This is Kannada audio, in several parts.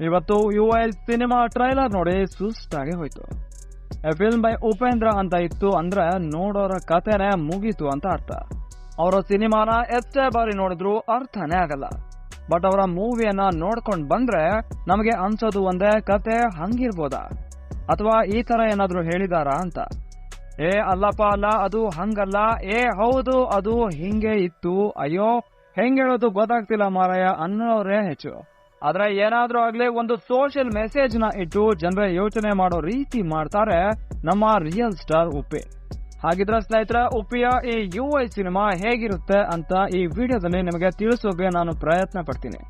ಇವತ್ತು ಯು ಎಲ್ ಸಿನಿಮಾ ಟ್ರೈಲರ್ ನೋಡಿ ಸುಸ್ತಾಗಿ ಹೋಯ್ತು. ಫಿಲ್ಮ್ ಬೈ ಉಪೇಂದ್ರ ಅಂತ ಇತ್ತು ಅಂದ್ರೆ ನೋಡೋರ ಕಥೆನೇ ಮುಗೀತು ಅಂತ ಅರ್ಥ. ಅವರ ಸಿನಿಮಾನ ಎಷ್ಟೇ ಬಾರಿ ನೋಡಿದ್ರು ಅರ್ಥನೇ ಆಗಲ್ಲ. ಬಟ್ ಅವರ ಮೂವಿಯನ್ನ ನೋಡ್ಕೊಂಡ್ ಬಂದ್ರೆ ನಮಗೆ ಅನ್ಸೋದು ಒಂದೇ ಕತೆ ಹಂಗಿರ್ಬೋದಾ? ಅಥವಾ ಈ ತರ ಏನಾದ್ರೂ ಹೇಳಿದಾರ ಅಂತ? ಏ ಅಲ್ಲಪ್ಪ ಅಲ್ಲ, ಅದು ಹಂಗಲ್ಲ. ಏ ಹೌದು, ಅದು ಹಿಂಗೆ ಇತ್ತು. ಅಯ್ಯೋ, ಹೆಂಗ್ ಹೇಳೋದು ಗೊತ್ತಾಗ್ತಿಲ್ಲ ಮಾರಾಯ ಅನ್ನೋರೇ ಹೆಚ್ಚು. ಆದ್ರೆ ಏನಾದ್ರೂ ಆಗ್ಲಿ ಒಂದು ಸೋಷಿಯಲ್ ಮೆಸೇಜ್ನ ಇಟ್ಟು ಜನರ ಯೋಚನೆ ಮಾಡೋ ರೀತಿ ಮಾಡ್ತಾರೆ ನಮ್ಮ ರಿಯಲ್ ಸ್ಟಾರ್ ಉಪ್ಪಿ. ಹಾಗಿದ್ರೆ ಸ್ನೇಹಿತರೆ, ಉಪ್ಪಿಯ ಈ ಯು ಐ ಸಿನಿಮಾ ಹೇಗಿರುತ್ತೆ ಅಂತ ಈ ವಿಡಿಯೋದಲ್ಲಿ ನಿಮಗೆ ತಿಳಿಸೋಕೆ ನಾನು ಪ್ರಯತ್ನ ಪಡ್ತೀನಿ.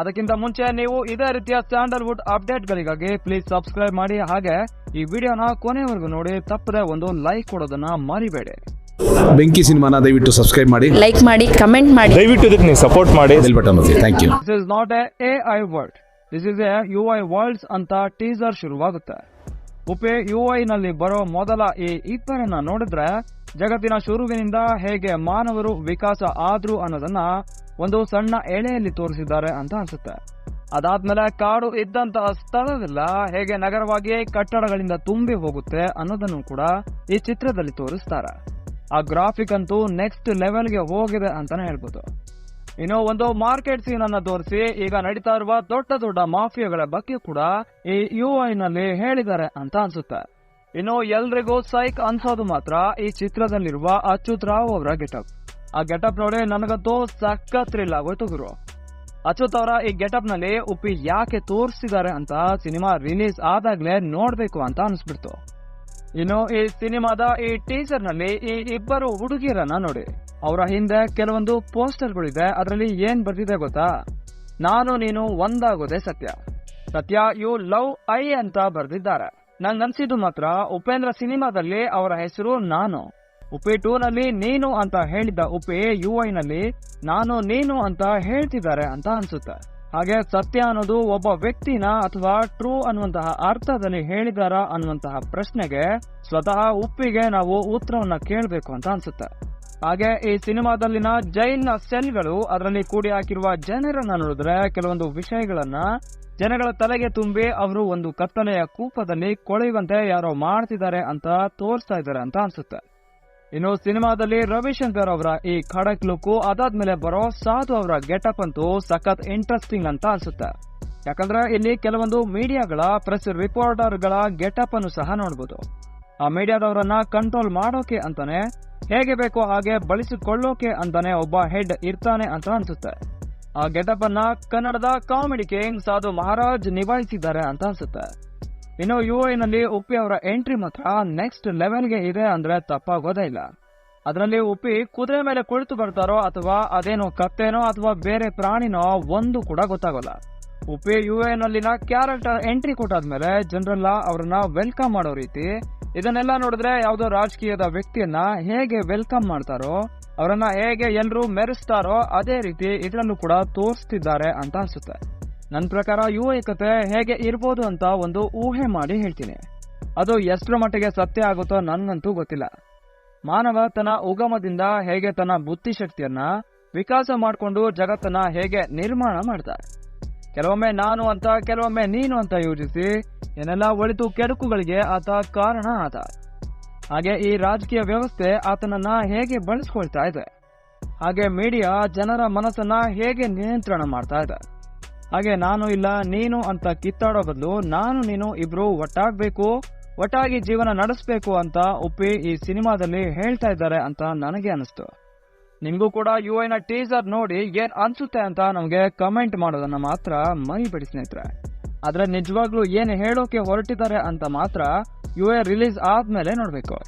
ಅದಕ್ಕಿಂತ ಮುಂಚೆ ನೀವು ಇದೇ ರೀತಿಯ ಸ್ಯಾಂಡಲ್ವುಡ್ ಅಪ್ಡೇಟ್ಗಳಿಗಾಗಿ ಪ್ಲೀಸ್ ಸಬ್ಸ್ಕ್ರೈಬ್ ಮಾಡಿ. ಹಾಗೆ ಈ ವಿಡಿಯೋನ ಕೊನೆವರೆಗೂ ನೋಡಿ, ತಪ್ಪದೆ ಒಂದು ಲೈಕ್ ಕೊಡೋದನ್ನ ಮರಿಬೇಡಿ. ಬೆಂಕಿ ಸಿನಿಮಾನ ದಯವಿಟ್ಟು ಸಬ್ಸ್ಕ್ರೈಬ್ ಮಾಡಿ. ಲೈಕ್ ಮಾಡಿ ಕಮೆಂಟ್ ಮಾಡಿ. ದಯವಿಟ್ಟು ಇದಕ್ಕೆ ನೀವು ಸಪೋರ್ಟ್ ಮಾಡಿ. ಬೆಲ್ ಬಟನ್ ಒತ್ತಿ. Thank you this is not a AI world this is a U I worlds ಅಂತ ಟೀಸರ್ ಶುರುವಾಗುತ್ತೆ. ಉಪೆ ಯು ಐ ನಲ್ಲಿ ಬರೋ ಮೊದಲ ಈ ಇಬ್ಬರನ್ನ ನೋಡಿದ್ರೆ ಜಗತ್ತಿನ ಶುರುವಿನಿಂದ ಹೇಗೆ ಮಾನವರು ವಿಕಾಸ ಆದ್ರು ಅನ್ನೋದನ್ನ ಒಂದು ಸಣ್ಣ ಎಳೆಯಲ್ಲಿ ತೋರಿಸಿದ್ದಾರೆ ಅಂತ ಅನ್ಸುತ್ತೆ. ಅದಾದ್ಮೇಲೆ ಕಾಡು ಇದ್ದಂತಹ ಸ್ಥಳವೆಲ್ಲ ಹೇಗೆ ನಗರವಾಗಿ ಕಟ್ಟಡಗಳಿಂದ ತುಂಬಿ ಹೋಗುತ್ತೆ ಅನ್ನೋದನ್ನು ಕೂಡ ಈ ಚಿತ್ರದಲ್ಲಿ ತೋರಿಸ್ತಾರೆ. ಆ ಗ್ರಾಫಿಕ್ ಅಂತೂ ನೆಕ್ಸ್ಟ್ ಲೆವೆಲ್ಗೆ ಹೋಗಿದೆ ಅಂತಾನೆ ಹೇಳ್ಬೋದು. ಇನ್ನು ಒಂದು ಮಾರ್ಕೆಟ್ ಸೀನ್ ಅನ್ನ ತೋರಿಸಿ, ಈಗ ನಡೀತಾ ಇರುವ ದೊಡ್ಡ ದೊಡ್ಡ ಮಾಫಿಯಾಗಳ ಬಗ್ಗೆ ಕೂಡ ಈ ಯು ನಲ್ಲಿ ಹೇಳಿದ್ದಾರೆ ಅಂತ ಅನ್ಸುತ್ತೆ. ಇನ್ನು ಎಲ್ರಿಗೂ ಸೈಕ್ ಅನ್ಸೋದು ಮಾತ್ರ ಈ ಚಿತ್ರದಲ್ಲಿರುವ ಅಚ್ಯುತ್ ರಾವ್ ಅವರ ಗೆಟಪ್. ಆ ಗೆಟಪ್ ನೋಡಿ ನನಗಂತೂ ಸಖತ್ ಥ್ರಿಲ್ ಗುರು. ಅಚ್ಯುತ್ ಅವರ ಈ ಗೆಟಪ್ನಲ್ಲಿ ಉಪ್ಪಿ ಯಾಕೆ ತೋರಿಸಿದ್ದಾರೆ ಅಂತ ಸಿನಿಮಾ ರಿಲೀಸ್ ಆದಾಗ್ಲೇ ನೋಡ್ಬೇಕು ಅಂತ ಅನ್ಸ್ಬಿಡ್ತು. ಇನ್ನು ಈ ಸಿನಿಮಾದ ಈ ಟೀಸರ್ನಲ್ಲಿ ಈ ಇಬ್ಬರು ಹುಡುಗಿಯರನ್ನ ನೋಡಿ. ಅವರ ಹಿಂದೆ ಕೆಲವೊಂದು ಪೋಸ್ಟರ್ಗಳಿದೆ, ಅದರಲ್ಲಿ ಏನ್ ಬರ್ತಿದೆ ಗೊತ್ತಾ? ನಾನು ನೀನು ಒಂದಾಗೋದೇ ಸತ್ಯ. ಸತ್ಯ, ಯು ಲವ್ ಐ ಅಂತ ಬರ್ದಿದ್ದಾರೆ. ನಂಗನ್ಸಿದ್ದು ಮಾತ್ರ, ಉಪೇಂದ್ರ ಸಿನಿಮಾದಲ್ಲಿ ಅವರ ಹೆಸರು ನಾನು. ಉಪಿ ಟೂ ನಲ್ಲಿ ನೀನು ಅಂತ ಹೇಳಿದ್ದ ಉಪಿ ಯು ಐ ನಲ್ಲಿ ನಾನು ನೀನು ಅಂತ ಹೇಳ್ತಿದ್ದಾರೆ ಅಂತ ಅನ್ಸುತ್ತೆ. ಹಾಗೆ ಸತ್ಯ ಅನ್ನೋದು ಒಬ್ಬ ವ್ಯಕ್ತಿನ ಅಥವಾ ಟ್ರೂ ಅನ್ನುವಂತಹ ಅರ್ಥದಲ್ಲಿ ಹೇಳಿದಾರ ಅನ್ನುವಂತಹ ಪ್ರಶ್ನೆಗೆ ಸ್ವತಃ ಉಪ್ಪಿಗೆ ನಾವು ಉತ್ತರವನ್ನ ಕೇಳಬೇಕು ಅಂತ ಅನ್ಸುತ್ತೆ. ಹಾಗೆ ಈ ಸಿನಿಮಾದಲ್ಲಿನ ಜೈಲ್ನ ಸೆಲ್ಗಳು ಅದರಲ್ಲಿ ಕೂಡಿ ಹಾಕಿರುವ ಜನರನ್ನ ನೋಡಿದ್ರೆ ಕೆಲವೊಂದು ವಿಷಯಗಳನ್ನ ಜನಗಳ ತಲೆಗೆ ತುಂಬಿ ಅವರು ಒಂದು ಕತ್ತಲೆಯ ಕೂಪದಲ್ಲಿ ಕೊಳೆಯುವಂತೆ ಯಾರೋ ಮಾಡ್ತಿದ್ದಾರೆ ಅಂತ ತೋರಿಸ್ತಾ ಇದ್ದಾರೆ ಅಂತ ಅನ್ಸುತ್ತೆ. ಇನ್ನು ಸಿನಿಮಾದಲ್ಲಿ ರವಿಶಂಕರ್ ಅವರ ಈ ಖಡಕ್ ಲುಕ್ ಅದಾದ್ಮೇಲೆ ಬರೋ ಸಾಧು ಅವರ ಗೆಟಪ್ ಅಂತೂ ಸಖತ್ ಇಂಟ್ರೆಸ್ಟಿಂಗ್ ಅಂತ ಅನ್ಸುತ್ತೆ. ಯಾಕಂದ್ರೆ ಇಲ್ಲಿ ಕೆಲವೊಂದು ಮೀಡಿಯಾಗಳ ಪ್ರೆಸ್ ರಿಪೋರ್ಟರ್ಗಳ ಗೆಟಪ್ ಅನ್ನು ಸಹ ನೋಡಬಹುದು ಆ ಮೀಡಿಯಾದವರನ್ನ ಕಂಟ್ರೋಲ್ ಮಾಡೋಕೆ ಅಂತಾನೆ, ಹೇಗೆ ಬೇಕೋ ಹಾಗೆ ಬಳಸಿಕೊಳ್ಳೋಕೆ ಅಂತಾನೆ ಒಬ್ಬ ಹೆಡ್ ಇರ್ತಾನೆ ಅಂತ ಅನ್ಸುತ್ತೆ. ಆ ಗೆಟಪ್ ಅನ್ನ ಕನ್ನಡದ ಕಾಮಿಡಿ ಕಿಂಗ್ ಸಾಧು ಮಹಾರಾಜ್ ನಿಭಾಯಿಸಿದ್ದಾರೆ ಅಂತ ಅನ್ಸುತ್ತೆ. ಇನ್ನು ಯು ನಲ್ಲಿ ಉಪ್ಪಿ ಅವರ ಎಂಟ್ರಿ ಮಾತ್ರ ನೆಕ್ಸ್ಟ್ ಲೆವೆಲ್ಗೆ ಇದೆ ಅಂದ್ರೆ ತಪ್ಪಾಗೋದೇ ಇಲ್ಲ. ಅದರಲ್ಲಿ ಉಪ್ಪಿ ಕುದುರೆ ಮೇಲೆ ಕುಳಿತು ಬರ್ತಾರೋ ಅಥವಾ ಅದೇನೋ ಕತ್ತೆನೋ ಅಥವಾ ಬೇರೆ ಪ್ರಾಣಿನೋ ಒಂದು ಕೂಡ ಗೊತ್ತಾಗೋಲ್ಲ. ಉಪ್ಪಿ ಯು ನಲ್ಲಿನ ಕ್ಯಾರೆಕ್ಟರ್ ಎಂಟ್ರಿ ಕೊಟ್ಟಾದ್ಮೇಲೆ ಜನರೆಲ್ಲ ಅವರನ್ನ ವೆಲ್ಕಮ್ ಮಾಡೋ ರೀತಿ ಇದನ್ನೆಲ್ಲ ನೋಡಿದ್ರೆ ಯಾವುದೋ ರಾಜಕೀಯದ ವ್ಯಕ್ತಿಯನ್ನ ಹೇಗೆ ವೆಲ್ಕಮ್ ಮಾಡ್ತಾರೋ, ಅವರನ್ನ ಹೇಗೆ ಎಲ್ಲರೂ ಮೆರೆಸ್ತಾರೋ ಅದೇ ರೀತಿ ಇದರಲ್ಲೂ ಕೂಡ ತೋರಿಸ್ತಿದ್ದಾರೆ ಅಂತ ಅನ್ಸುತ್ತೆ. ನನ್ನ ಪ್ರಕಾರ ಯುವ ಏಕತೆ ಹೇಗೆ ಇರ್ಬೋದು ಅಂತ ಒಂದು ಊಹೆ ಮಾಡಿ ಹೇಳ್ತೀನಿ. ಅದು ಎಷ್ಟರ ಮಟ್ಟಿಗೆ ಸತ್ಯ ಆಗುತ್ತೋ ನನಗಂತೂ ಗೊತ್ತಿಲ್ಲ. ಮಾನವ ತನ್ನ ಉಗಮದಿಂದ ಹೇಗೆ ತನ್ನ ಬುದ್ಧಿಶಕ್ತಿಯನ್ನ ವಿಕಾಸ ಮಾಡಿಕೊಂಡು ಜಗತ್ತನ್ನ ಹೇಗೆ ನಿರ್ಮಾಣ ಮಾಡ್ತಾರೆ. ಕೆಲವೊಮ್ಮೆ ನಾನು ಅಂತ, ಕೆಲವೊಮ್ಮೆ ನೀನು ಅಂತ ಯೋಚಿಸಿ ಏನೆಲ್ಲ ಒಳಿತು ಕೆಡುಕುಗಳಿಗೆ ಆತ ಕಾರಣ ಆತ ಹಾಗೆ ಈ ರಾಜಕೀಯ ವ್ಯವಸ್ಥೆ ಆತನನ್ನ ಹೇಗೆ ಬಳಸ್ಕೊಳ್ತಾ ಇದೆ. ಹಾಗೆ ಮೀಡಿಯಾ ಜನರ ಮನಸ್ಸನ್ನ ಹೇಗೆ ನಿಯಂತ್ರಣ ಮಾಡ್ತಾ ಇದೆ. ಹಾಗೆ ನಾನು ಇಲ್ಲ, ನೀನು ಅಂತ ಕಿತ್ತಾಡೋ ಬದಲು ನಾನು ನೀನು ಇಬ್ರು ಒಟ್ಟಾಗ್ಬೇಕು, ಒಟ್ಟಾಗಿ ಜೀವನ ನಡೆಸಬೇಕು ಅಂತ ಉಪ್ಪಿ ಈ ಸಿನಿಮಾದಲ್ಲಿ ಹೇಳ್ತಾ ಇದ್ದಾರೆ ಅಂತ ನನಗೆ ಅನಿಸ್ತು. ನಿಮಗೂ ಕೂಡ ಯು ಐನ ಟೀಸರ್ ನೋಡಿ ಏನ್ ಅನ್ಸುತ್ತೆ ಅಂತ ನಮಗೆ ಕಮೆಂಟ್ ಮಾಡೋದನ್ನ ಮಾತ್ರ ಮರಿಬೇಡಿ ಸ್ನೇಹಿತರೆ. ಆದ್ರೆ ನಿಜವಾಗ್ಲೂ ಏನ್ ಹೇಳೋಕೆ ಹೊರಟಿದ್ದಾರೆ ಅಂತ ಮಾತ್ರ ಯು ಐ ರಿಲೀಸ್ ಆದ್ಮೇಲೆ ನೋಡ್ಬೇಕು.